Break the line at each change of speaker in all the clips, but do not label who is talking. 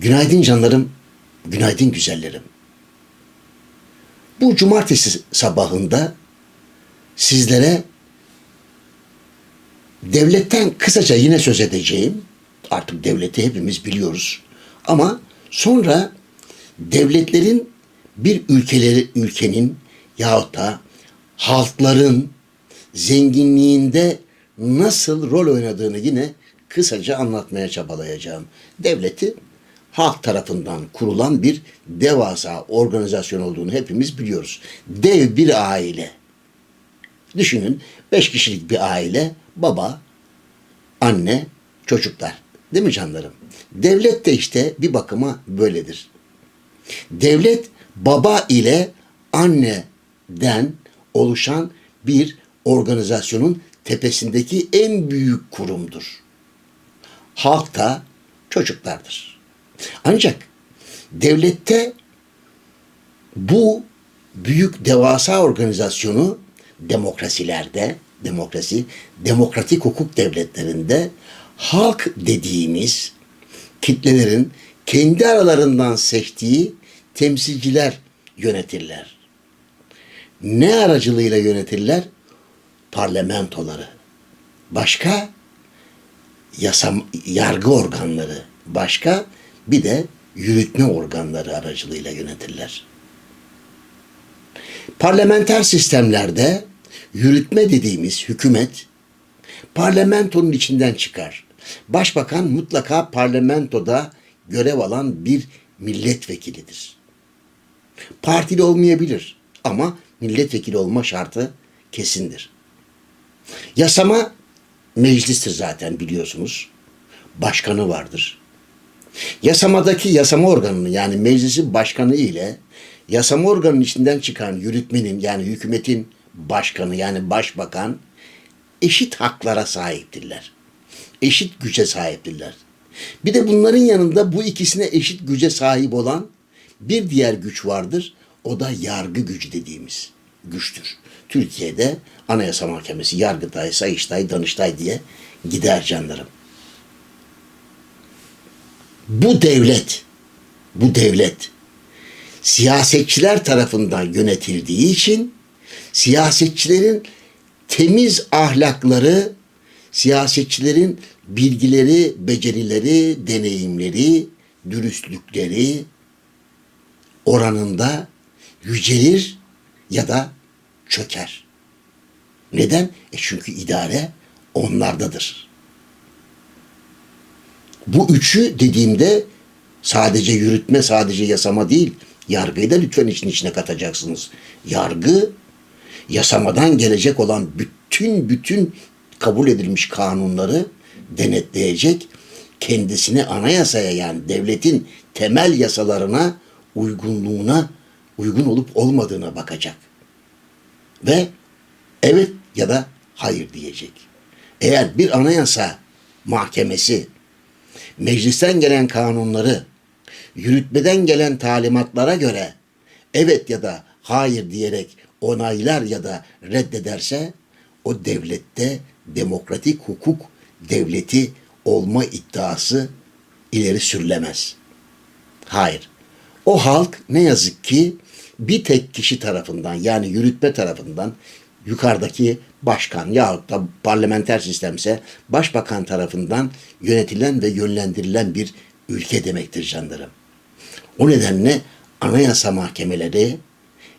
Günaydın canlarım, günaydın güzellerim. Bu cumartesi sabahında sizlere devletten kısaca yine söz edeceğim. Artık devleti hepimiz biliyoruz. Ama sonra devletlerin bir ülkeleri ülkenin yahut da halkların zenginliğinde nasıl rol oynadığını yine kısaca anlatmaya çabalayacağım. Devleti halk tarafından kurulan bir devasa organizasyon olduğunu hepimiz biliyoruz. Dev bir aile. Düşünün beş kişilik bir aile, baba, anne, çocuklar. Değil mi canlarım? Devlet de işte bir bakıma böyledir. Devlet baba ile anneden oluşan bir organizasyonun tepesindeki en büyük kurumdur. Halk da çocuklardır. Ancak devlette bu büyük devasa organizasyonu demokrasilerde, demokrasi, demokratik hukuk devletlerinde halk dediğimiz kitlelerin kendi aralarından seçtiği temsilciler yönetirler. Ne aracılığıyla yönetirler? Parlamentoları. Başka yasam, yargı organları. Başka bir de yürütme organları aracılığıyla yönetirler. Parlamenter sistemlerde yürütme dediğimiz hükümet parlamentonun içinden çıkar. Başbakan mutlaka parlamentoda görev alan bir milletvekilidir. Partili olmayabilir ama milletvekili olma şartı kesindir. Yasama meclistir zaten biliyorsunuz. Başkanı vardır. Yasamadaki yasama organını yani meclisin başkanı ile yasama organının içinden çıkan yürütmenin yani hükümetin başkanı yani başbakan eşit haklara sahiptirler. Eşit güce sahiptirler. Bir de bunların yanında bu ikisine eşit güce sahip olan bir diğer güç vardır. O da yargı gücü dediğimiz güçtür. Türkiye'de Anayasa Mahkemesi, Yargıtay, Sayıştay, Danıştay diye gider canlarım. Bu devlet, bu devlet siyasetçiler tarafından yönetildiği için siyasetçilerin temiz ahlakları, siyasetçilerin bilgileri, becerileri, deneyimleri, dürüstlükleri oranında yücelir ya da çöker. Neden? E çünkü idare onlardadır. Bu üçü dediğimde sadece yürütme, sadece yasama değil, yargıyı da lütfen için içine katacaksınız. Yargı, yasamadan gelecek olan bütün bütün kabul edilmiş kanunları denetleyecek, kendisini anayasaya yani devletin temel yasalarına uygunluğuna uygun olup olmadığına bakacak. Ve evet ya da hayır diyecek. Eğer bir anayasa mahkemesi meclisten gelen kanunları yürütmeden gelen talimatlara göre evet ya da hayır diyerek onaylar ya da reddederse o devlette demokratik hukuk devleti olma iddiası ileri sürülemez. Hayır. O halk ne yazık ki bir tek kişi tarafından yani yürütme tarafından yukarıdaki başkan yahut da parlamenter sistemse başbakan tarafından yönetilen ve yönlendirilen bir ülke demektir canlarım. O nedenle anayasa mahkemeleri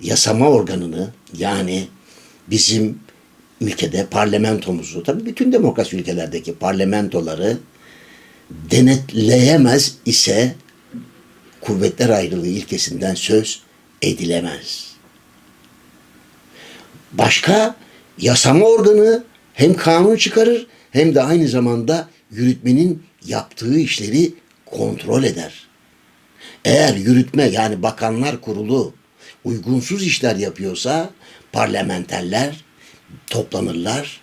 yasama organını yani bizim ülkede parlamentomuzu tabii bütün demokrasi ülkelerdeki parlamentoları denetleyemez ise kuvvetler ayrılığı ilkesinden söz edilemez. Başka yasama organı hem kanun çıkarır hem de aynı zamanda yürütmenin yaptığı işleri kontrol eder. Eğer yürütme yani bakanlar kurulu uygunsuz işler yapıyorsa parlamenterler toplanırlar.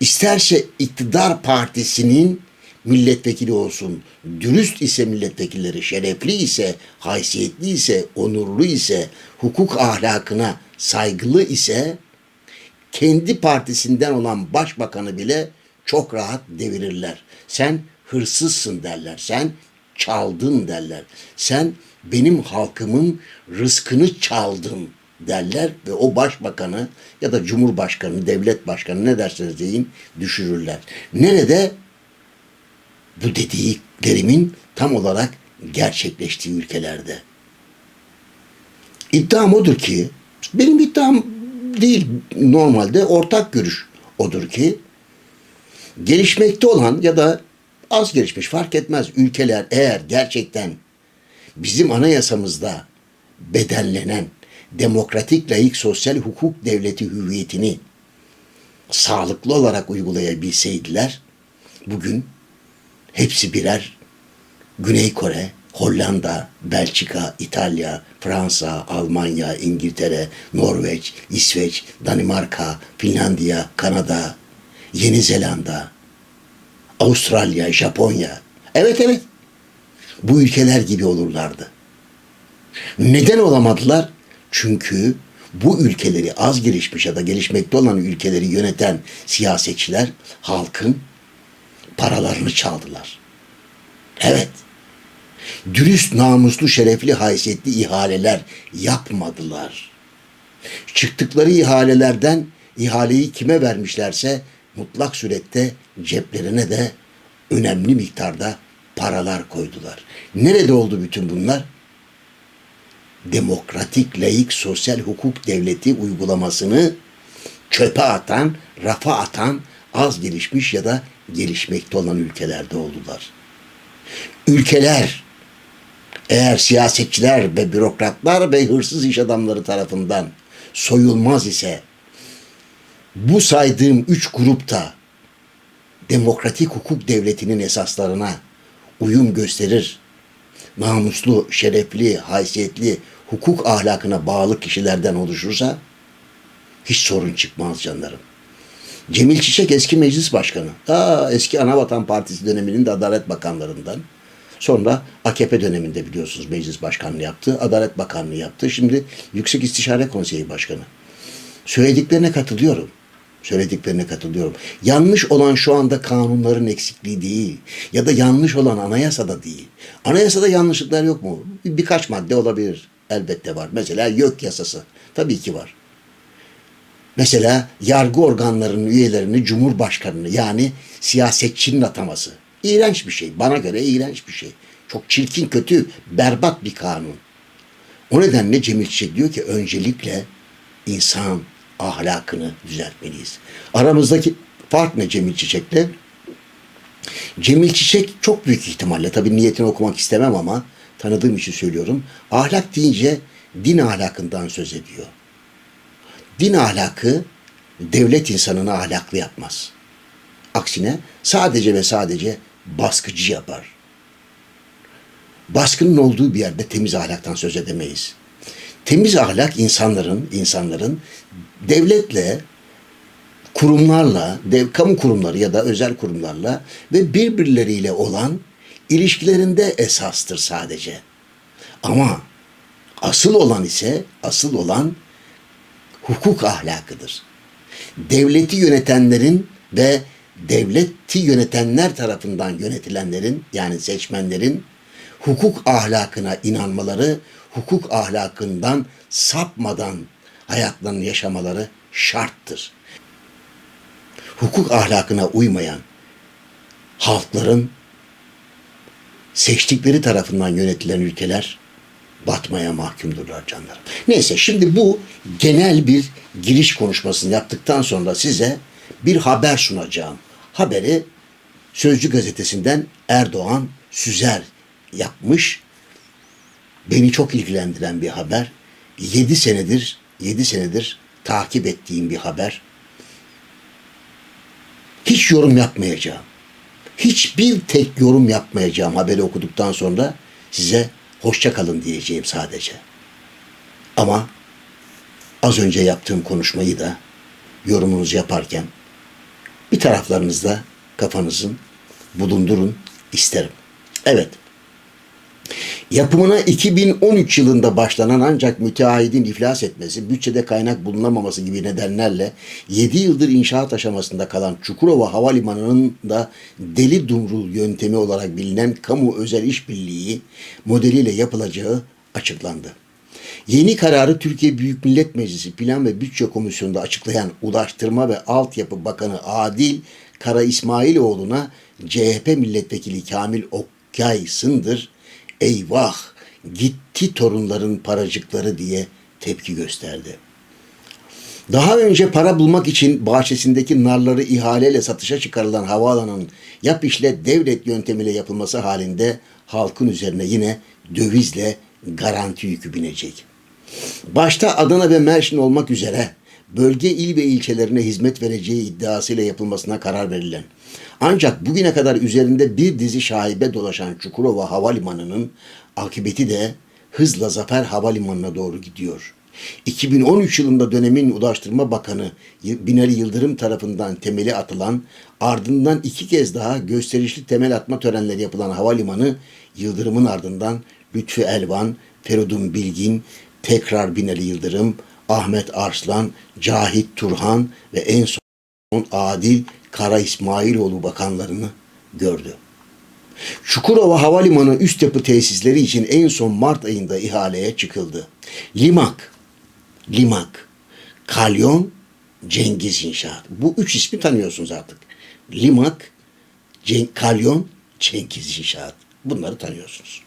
İsterse iktidar partisinin milletvekili olsun, dürüst ise milletvekilleri, şerefli ise, haysiyetli ise, onurlu ise, hukuk ahlakına saygılı ise kendi partisinden olan başbakanı bile çok rahat devirirler. Sen hırsızsın derler. Sen çaldın derler. Sen benim halkımın rızkını çaldın derler ve o başbakanı ya da cumhurbaşkanı, devlet başkanı ne derseniz deyin düşürürler. Nerede? Bu dediklerimin tam olarak gerçekleştiği ülkelerde. İddiam odur ki, benim iddiam değil. Normalde ortak görüş odur ki, gelişmekte olan ya da az gelişmiş fark etmez ülkeler eğer gerçekten bizim anayasamızda bedenlenen demokratik layık sosyal hukuk devleti hüviyetini sağlıklı olarak uygulayabilseydiler bugün hepsi birer Güney Kore, Hollanda, Belçika, İtalya, Fransa, Almanya, İngiltere, Norveç, İsveç, Danimarka, Finlandiya, Kanada, Yeni Zelanda, Avustralya, Japonya. Evet evet. Bu ülkeler gibi olurlardı. Neden olamadılar? Çünkü bu ülkeleri az gelişmiş ya da gelişmekte olan ülkeleri yöneten siyasetçiler halkın paralarını çaldılar. Evet. Dürüst, namuslu, şerefli, haysiyetli ihaleler yapmadılar. Çıktıkları ihalelerden ihaleyi kime vermişlerse mutlak surette ceplerine de önemli miktarda paralar koydular. Nerede oldu bütün bunlar? Demokratik, layık, sosyal hukuk devleti uygulamasını çöpe atan, rafa atan az gelişmiş ya da gelişmekte olan ülkelerde oldular. Ülkeler eğer siyasetçiler ve bürokratlar ve hırsız iş adamları tarafından soyulmaz ise bu saydığım üç grupta demokratik hukuk devletinin esaslarına uyum gösterir, namuslu, şerefli, haysiyetli, hukuk ahlakına bağlı kişilerden oluşursa hiç sorun çıkmaz canlarım. Cemil Çiçek eski meclis başkanı. Aa, eski Anavatan Partisi döneminin de Adalet Bakanlarından. Sonra AKP döneminde biliyorsunuz meclis başkanlığı yaptı. Adalet Bakanlığı yaptı. Şimdi Yüksek İstişare Konseyi Başkanı. Söylediklerine katılıyorum. Söylediklerine katılıyorum. Yanlış olan şu anda kanunların eksikliği değil. Ya da yanlış olan anayasada değil. Anayasada yanlışlıklar yok mu? Bir- Birkaç madde olabilir. Elbette var. Mesela YÖK yasası. Tabii ki var. Mesela yargı organlarının üyelerini Cumhurbaşkanını yani siyasetçinin ataması. İğrenç bir şey. Bana göre iğrenç bir şey. Çok çirkin, kötü, berbat bir kanun. O nedenle Cemil Çiçek diyor ki öncelikle insan ahlakını düzeltmeliyiz. Aramızdaki fark ne Cemil Çiçek'le? Cemil Çiçek çok büyük ihtimalle tabii niyetini okumak istemem ama tanıdığım için söylüyorum. Ahlak deyince din ahlakından söz ediyor. Din ahlakı devlet insanını ahlaklı yapmaz. Aksine sadece ve sadece baskıcı yapar. Baskının olduğu bir yerde temiz ahlaktan söz edemeyiz. Temiz ahlak insanların, insanların devletle, kurumlarla, dev, kamu kurumları ya da özel kurumlarla ve birbirleriyle olan ilişkilerinde esastır sadece. Ama asıl olan ise, asıl olan hukuk ahlakıdır. Devleti yönetenlerin ve devleti yönetenler tarafından yönetilenlerin yani seçmenlerin hukuk ahlakına inanmaları, hukuk ahlakından sapmadan hayatlarını yaşamaları şarttır. Hukuk ahlakına uymayan halkların seçtikleri tarafından yönetilen ülkeler batmaya mahkumdurlar canlarım. Neyse şimdi bu genel bir giriş konuşmasını yaptıktan sonra size bir haber sunacağım. Haberi Sözcü gazetesinden Erdoğan Süzer yapmış. Beni çok ilgilendiren bir haber. 7 senedir 7 senedir takip ettiğim bir haber. Hiç yorum yapmayacağım. Hiçbir tek yorum yapmayacağım haberi okuduktan sonra size hoşça kalın diyeceğim sadece. Ama az önce yaptığım konuşmayı da yorumunuzu yaparken bir taraflarınızda kafanızın bulundurun isterim. Evet. Yapımına 2013 yılında başlanan ancak müteahhidin iflas etmesi, bütçede kaynak bulunamaması gibi nedenlerle 7 yıldır inşaat aşamasında kalan Çukurova Havalimanı'nın da deli dumrul yöntemi olarak bilinen kamu özel işbirliği modeliyle yapılacağı açıklandı. Yeni kararı Türkiye Büyük Millet Meclisi Plan ve Bütçe Komisyonu'nda açıklayan Ulaştırma ve Altyapı Bakanı Adil Kara İsmailoğlu'na CHP Milletvekili Kamil Okyay Sındır eyvah gitti torunların paracıkları diye tepki gösterdi. Daha önce para bulmak için bahçesindeki narları ihaleyle satışa çıkarılan havaalanının yap işle devlet yöntemiyle yapılması halinde halkın üzerine yine dövizle garanti yükü binecek. Başta Adana ve Mersin olmak üzere bölge il ve ilçelerine hizmet vereceği iddiasıyla yapılmasına karar verilen ancak bugüne kadar üzerinde bir dizi şaibe dolaşan Çukurova Havalimanı'nın akıbeti de hızla Zafer Havalimanı'na doğru gidiyor. 2013 yılında dönemin Ulaştırma Bakanı Binali Yıldırım tarafından temeli atılan ardından iki kez daha gösterişli temel atma törenleri yapılan havalimanı Yıldırım'ın ardından Lütfü Elvan, Feridun Bilgin, tekrar Binali Yıldırım, Ahmet Arslan, Cahit Turhan ve en son Adil Kara İsmailoğlu bakanlarını gördü. Çukurova Havalimanı üst yapı tesisleri için en son Mart ayında ihaleye çıkıldı. Limak, Limak, Kalyon, Cengiz İnşaat. Bu üç ismi tanıyorsunuz artık. Limak, Cen Kalyon, Cengiz İnşaat. Bunları tanıyorsunuz.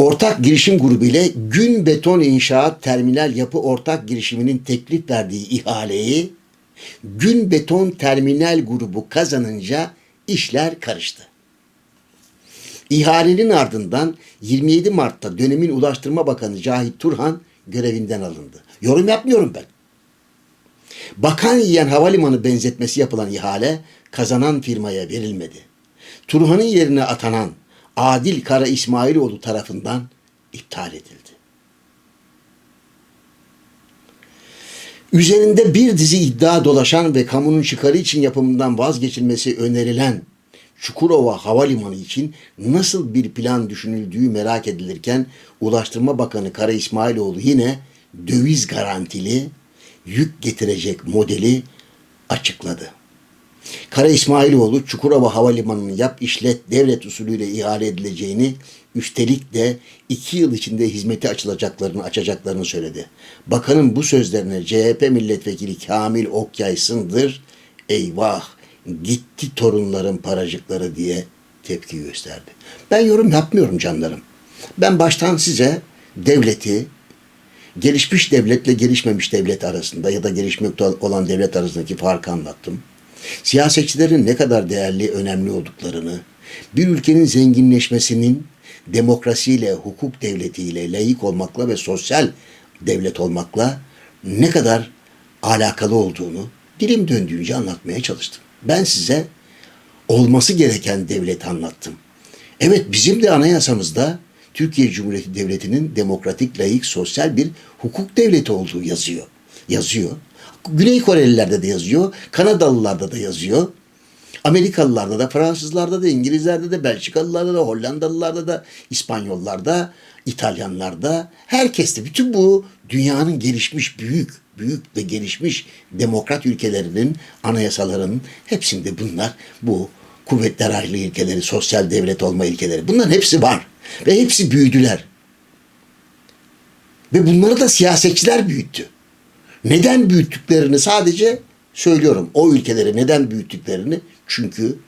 Ortak girişim grubu ile Gün Beton İnşaat Terminal Yapı Ortak Girişiminin teklif verdiği ihaleyi Gün Beton Terminal grubu kazanınca işler karıştı. İhalenin ardından 27 Mart'ta dönemin Ulaştırma Bakanı Cahit Turhan görevinden alındı. Yorum yapmıyorum ben. Bakan yiyen havalimanı benzetmesi yapılan ihale kazanan firmaya verilmedi. Turhan'ın yerine atanan Adil Kara İsmailoğlu tarafından iptal edildi. Üzerinde bir dizi iddia dolaşan ve kamunun çıkarı için yapımından vazgeçilmesi önerilen Çukurova Havalimanı için nasıl bir plan düşünüldüğü merak edilirken Ulaştırma Bakanı Kara İsmailoğlu yine döviz garantili yük getirecek modeli açıkladı. Kara İsmailoğlu Çukurova Havalimanı'nın yap işlet devlet usulüyle ihale edileceğini üstelik de iki yıl içinde hizmeti açılacaklarını açacaklarını söyledi. Bakanın bu sözlerine CHP milletvekili Kamil Okyay Sındır eyvah gitti torunların paracıkları diye tepki gösterdi. Ben yorum yapmıyorum canlarım. Ben baştan size devleti gelişmiş devletle gelişmemiş devlet arasında ya da gelişmekte olan devlet arasındaki farkı anlattım. Siyasetçilerin ne kadar değerli, önemli olduklarını, bir ülkenin zenginleşmesinin demokrasiyle, hukuk devletiyle, layık olmakla ve sosyal devlet olmakla ne kadar alakalı olduğunu dilim döndüğünce anlatmaya çalıştım. Ben size olması gereken devleti anlattım. Evet bizim de anayasamızda Türkiye Cumhuriyeti Devleti'nin demokratik, layık, sosyal bir hukuk devleti olduğu yazıyor. Yazıyor. Güney Korelilerde de yazıyor, Kanadalılarda da yazıyor. Amerikalılarda da, Fransızlarda da, İngilizlerde de, Belçikalılarda da, Hollandalılarda da, İspanyollarda, İtalyanlarda, herkeste bütün bu dünyanın gelişmiş büyük, büyük ve gelişmiş demokrat ülkelerinin anayasalarının hepsinde bunlar bu kuvvetler ayrılığı ilkeleri, sosyal devlet olma ilkeleri bunların hepsi var. Ve hepsi büyüdüler. Ve bunları da siyasetçiler büyüttü. Neden büyüttüklerini sadece söylüyorum. O ülkeleri neden büyüttüklerini çünkü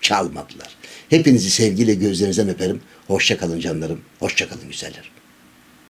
çalmadılar. Hepinizi sevgiyle gözlerinizden öperim. Hoşça kalın canlarım. Hoşça kalın güzeller.